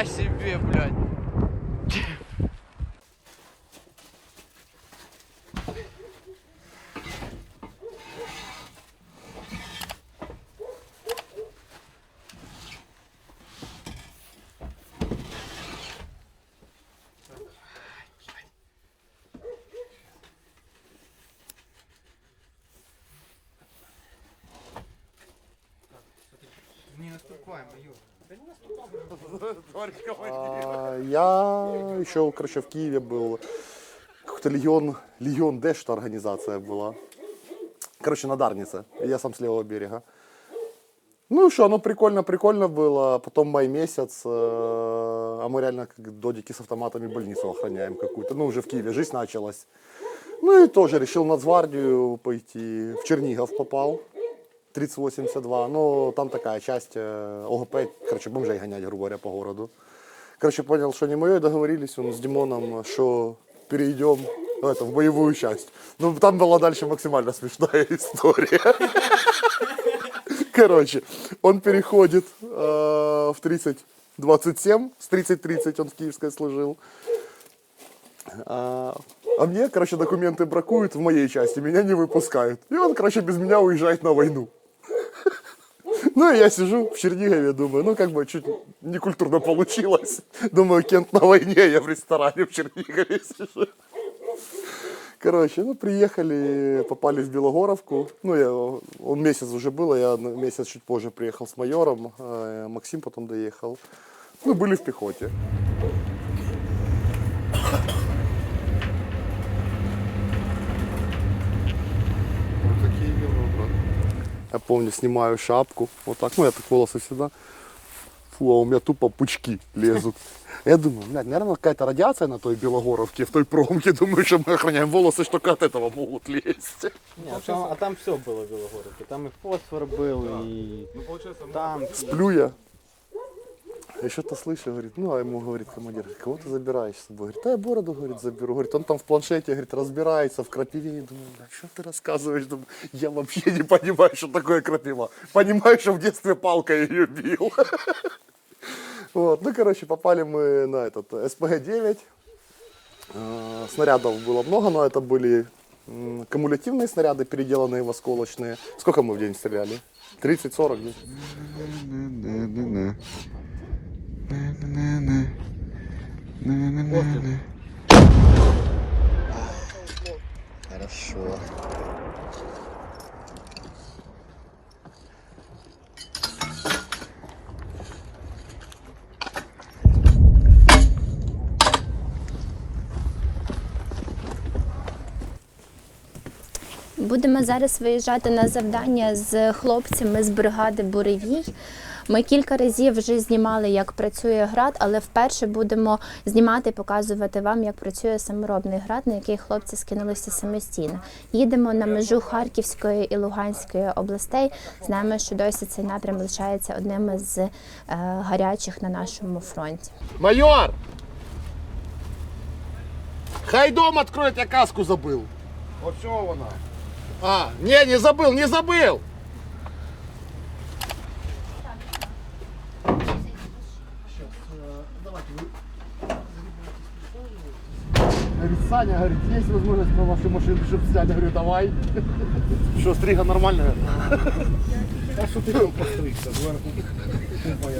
Нихуя себе, блядь. Не наступаем, Юр. А, Я еще, короче, в Киеве был. Какой-то легион, легион Д, что организация была. Короче, на Дарнице. Я сам с левого берега. Ну что, ну прикольно, прикольно было. Потом май месяц, э, а мы реально как додики с автоматами больницу охраняем какую-то. Ну, уже в Киеве жизнь началась. Ну и тоже решил на Нацгвардию пойти. В Чернигов попал. 3082. Ну, там такая часть ОГП, короче, бомжей гонять, грубо говоря, по городу. Короче, понял, что не мое, договорились он с Димоном, что перейдем ну, это, в боевую часть. Ну, там была дальше максимально смешная история. Короче, он переходит э, в 30-27, с 30-30 он в Киевской служил. А, а мне, короче, документы бракуют в моей части, меня не выпускают. И он, короче, без меня уезжает на войну. Ну, и я сижу в Чернигове, думаю, ну, как бы чуть некультурно получилось. Думаю, Кент на войне, я в ресторане в Чернигове сижу. Короче, ну, приехали, попали в Белогоровку. Ну, я, он месяц уже был, а я месяц чуть позже приехал с майором. а Максим потом доехал. Ну, были в пехоте. Я помню, снимаю шапку, вот так, ну я так волосы всегда. Фу, а у меня тупо пучки лезут. Я думаю, блядь, наверное, какая-то радиация на той Белогоровке, в той промке. Думаю, что мы охраняем волосы, что от этого могут лезть. Ні, а там, а там все було в Білогородці. Там і фосфор був, і танки. Сплю я. Я что-то слышу, говорит, ну, а ему говорит командир, кого ты забираешь с собой? Говорит, да я бороду, говорит, заберу. Говорит, он там в планшете, говорит, разбирается в крапиве. Я думаю, да что ты рассказываешь? Думаю, я вообще не понимаю, что такое крапива. Понимаю, что в детстве палкой ее бил. Вот, ну, короче, попали мы на этот СПГ-9. Э, Снарядов было много, но это были кумулятивные снаряды, переделанные в осколочные. Сколько мы в день стреляли? 30-40 Хорошо. Будемо зараз виїжджати на завдання з хлопцями з бригади Буревій. Ми кілька разів вже знімали, як працює град, але вперше будемо знімати і показувати вам, як працює саморобний град, на який хлопці скинулися самостійно. Їдемо на межу Харківської і Луганської областей. Знаємо, що досі цей напрям лишається одним із е, гарячих на нашому фронті. Майор! Хай дом откроет, я каску забыл. Вот все вона. А, не, не забыл, не забыл! Говорит, Саня, говорит, есть возможность по вашей машине, чтобы снять? Я говорю, давай. Что, стрига нормальная? А що ти там постригся? Так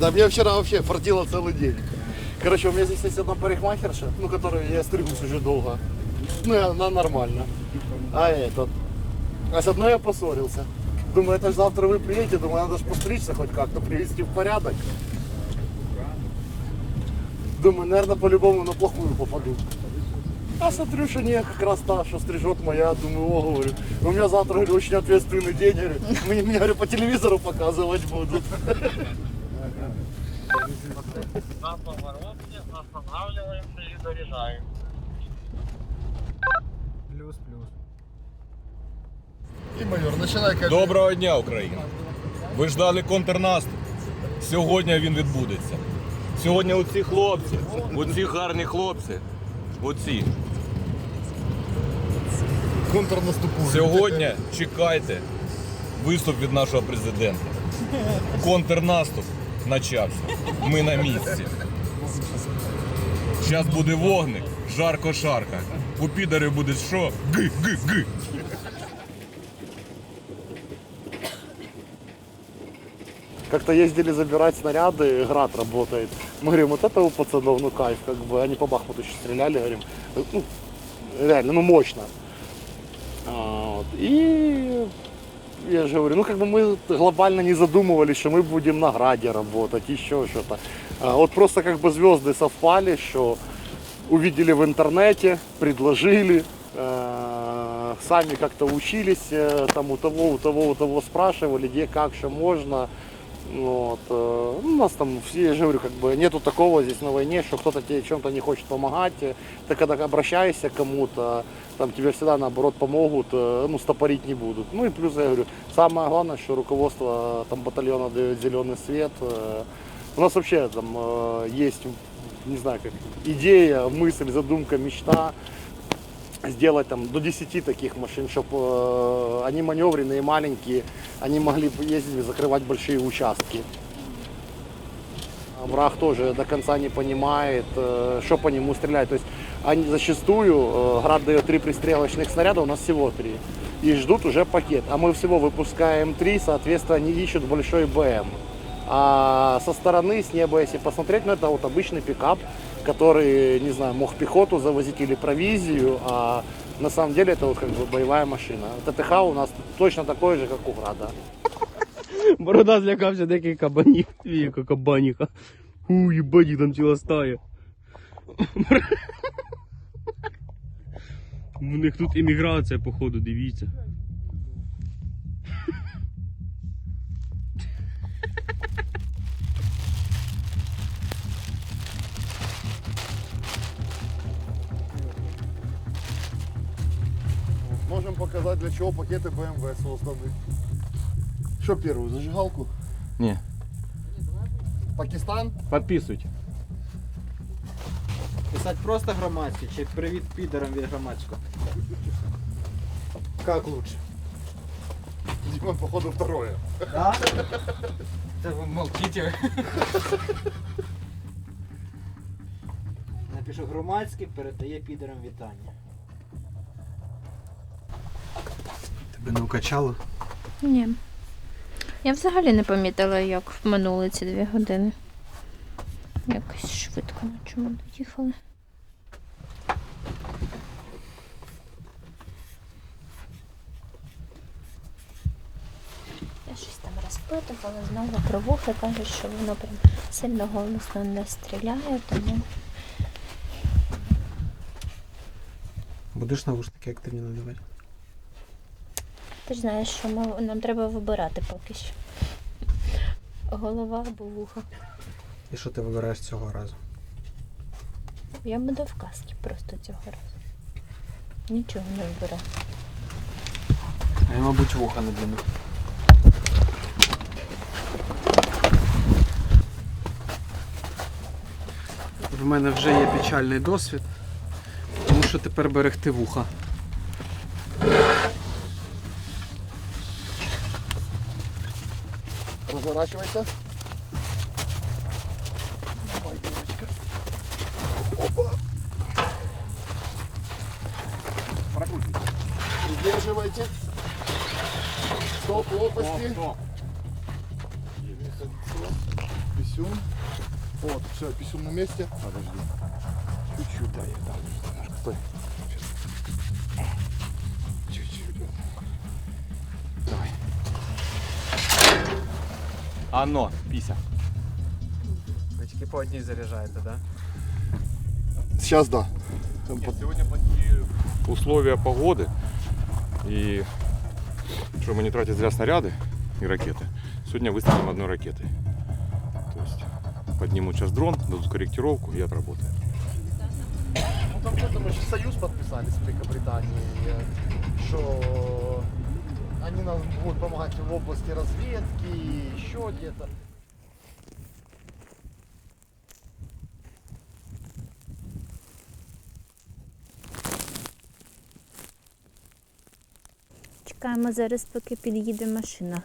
Да, мне вчера вообще фартило целый день. Короче, у меня здесь есть одна парикмахерша, ну, которую я стригусь уже долго. Ну, она нормально. А этот... А с одной я поссорился. Думаю, это ж завтра вы приедете, думаю, надо же постричься хоть как-то, привести в порядок. Думаю, наверное, по-любому на плохую попаду. А смотрю, что не, как раз та, что стрижет моя, думаю, о, говорю, у меня завтра, говорю, очень ответственный день, говорю, мне, меня, говорю, по телевизору показывать будут. на повороте останавливаемся и заряжаем. Плюс-плюс. И майор, начинай, как Доброго дня, Україна! Ви ждали контрнаступ. Сьогодні він відбудеться. Сьогодні оці хлопці, оці гарні хлопці, оці. контрнаступу. Сьогодні чекайте виступ від нашого президента. Контрнаступ начався. Ми на місці. Зараз буде вогник, жарко-шарко. У підарів буде що? Ги, ги, ги. Как-то ездили забирать снаряды, град работает. Мы говорим, вот это у пацанов, ну кайф, как бы. Они по Бахмуту еще стреляли, говорим, ну, реально, ну мощно. А, вот. И я же говорю, ну как бы мы глобально не задумывались, что мы будем на граде работать, еще что-то. А, вот просто как бы звезды совпали, что увидели в интернете, предложили, э, сами как-то учились, э, там у того, у того, у того спрашивали, где, как, что можно. Вот. э, ну, У нас там, я же говорю, как бы нету такого здесь на войне, что кто-то тебе чем-то не хочет помогать. Ты когда обращаешься к кому-то, там тебе всегда наоборот помогут, э, ну, стопорить не будут. Ну и плюс, я говорю, самое главное, что руководство там батальона дает зеленый свет. э, У нас вообще там э, есть, не знаю, как идея, мысль, задумка, мечта сделать там до 10 таких машин, чтобы они маневренные, маленькие, они могли ездить и закрывать большие участки. А Враг тоже до конца не понимает, э, что по нему стрелять. То есть они зачастую, э, Град дает три пристрелочных снаряда, у нас всего три. И ждут уже пакет. А мы всего выпускаем три, соответственно, они ищут большой БМ. А со стороны, с неба, если посмотреть, ну это вот обычный пикап, который, не знаю, мог пехоту завозить или провизию, а на самом деле это вот как бы боевая машина. ТТХ у нас точно такой же, как у Града. Борода злякався диких кабанів. Яка кабаніка. У, їбані, там ціла стая. У них тут імміграція, походу, дивіться. чего пакеты BMW созданы. Что первую, зажигалку? Не. Пакистан? Підписуйте. Писати просто громадське чи привіт підерам від громадського? Как лучше? Димон, походу, второе. Да? Да вы молчите. Напишу громадський, передає підерам вітання. Тебе не укачало? Ні. Я взагалі не помітила, як минули ці дві години. Якось швидко на чому доїхали. Я щось там розпитувала, знову про вухи кажуть, що воно прям сильно голосно не стріляє, тому Будеш навушники активні надавати? Ти ж знаєш, що ми, нам треба вибирати поки що. Голова або вухо. І що ти вибираєш цього разу? Я буду в касті просто цього разу. Нічого не вибираю. А я, мабуть, вуха не надіну. В мене вже є печальний досвід, тому що тепер берегти вуха. Разворачивайся. Удерживайте. Стоп, лопасти. Писюн. Вот, все, писюн на месте. Подожди. Чуть-чуть, да, я дам. Ано, піся. Ви тільки по одній заряджаєте, так? Да? Сейчас да. Сегодня плохие условия погоды. И чтобы не тратить зря снаряды и ракеты, сегодня выставим одной ракетой. То есть поднимут сейчас дрон, дадут корректировку и отработаем. Ну там что-то мы же союз подписали с Великобританией, э, что они нам будут помогать в области разведки, еще где-то. Чекаємо зараз, поки під'їде машина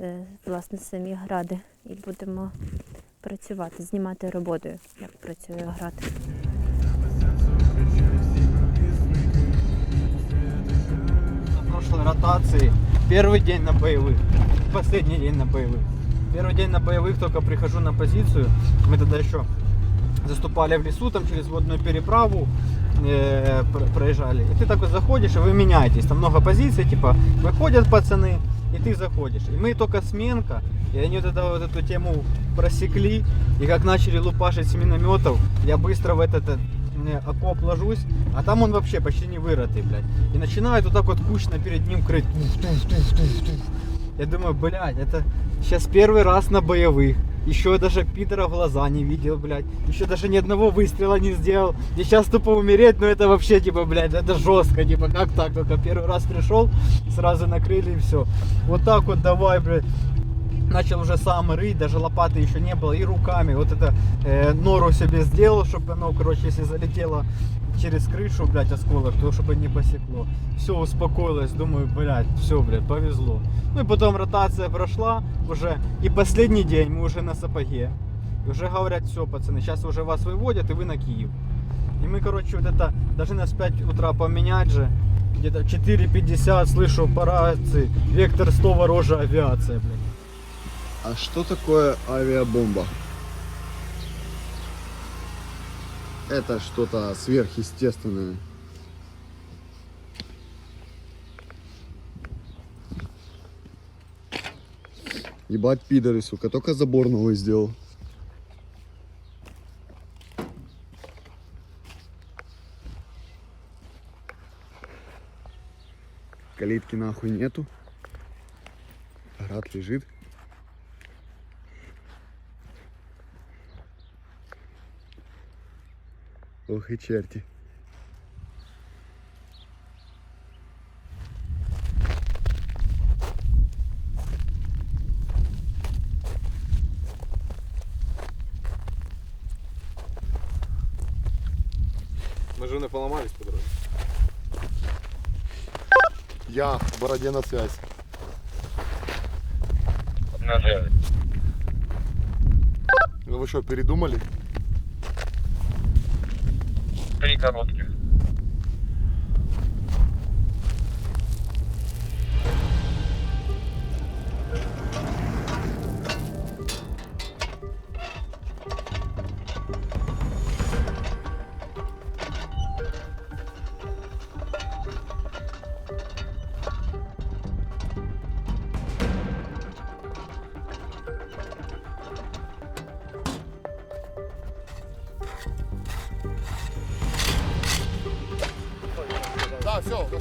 е, власне самі гради і будемо працювати, знімати роботою, як працює град. Прошлой ротации. Первый день на боевых. Последний день на боевых. Первый день на боевых только прихожу на позицию. Мы тогда еще заступали в лесу, там через водную переправу э, про- проезжали. И ты такой заходишь, и вы меняетесь. Там много позиций, типа выходят пацаны, и ты заходишь. И мы только сменка, и они вот, это, вот эту тему просекли. И как начали лупашить с минометов, я быстро в этот э, э, окоп ложусь, а там он вообще почти не вырытый, блядь. И начинают вот так вот кучно перед ним крыть. Я думаю, блядь, это сейчас первый раз на боевых. Еще даже пидора в глаза не видел, блядь. Еще даже ни одного выстрела не сделал. И сейчас тупо умереть, ну это вообще, типа, блядь, это жестко, типа, как так? Только первый раз пришел, сразу накрыли и все. Вот так вот давай, блядь. Начал уже сам рыть, даже лопаты еще не было, и руками. Вот это э, нору себе сделал, чтобы оно, короче, если залетело через крышу, блядь, осколок, то чтобы не посекло. Все, успокоилось, думаю, блядь, все, блядь, повезло. Ну и потом ротация прошла уже, и последний день мы уже на сапоге. И уже говорят, все, пацаны, сейчас уже вас выводят, и вы на Киев. И мы, короче, вот это, должны нас в 5 утра поменять же. Где-то 4.50, слышу по рации, вектор 100 ворожая авиация, блядь. А что такое авиабомба? Это что-то сверхъестественное. Ебать пидоры, сука, только забор новый сделал. Калитки нахуй нету. Град лежит. Ох и черти. Мы же не поломались по дороге. Я в бороде на связь. На связи. Ну Вы что, передумали? Три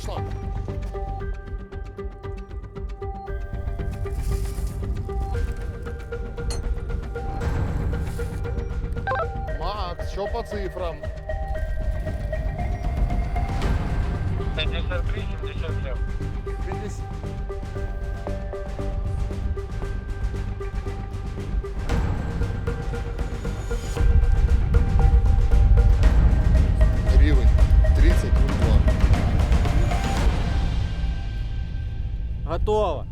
зашла. Макс, що по цифрам? 53, 77. 50. Готово.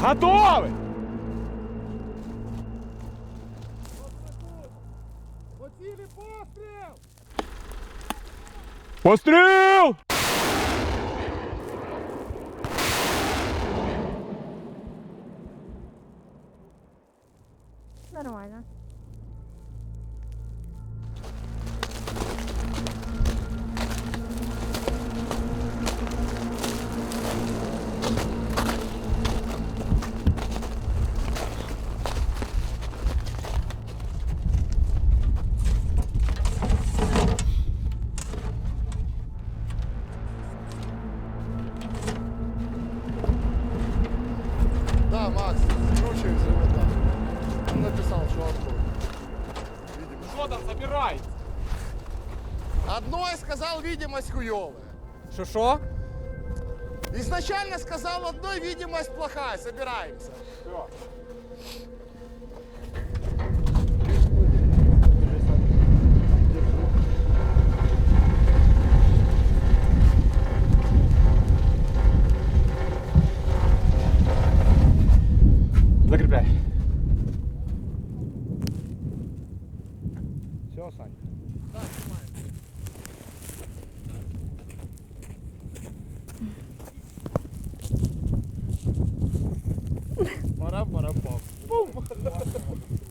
Готовы! Пострел! Нормально. Одной сказал видимость хуевая. Что что? Изначально сказал одной видимость плохая, собираемся. Все. Закрепляй. Все, Сань. Para para pam. Bum.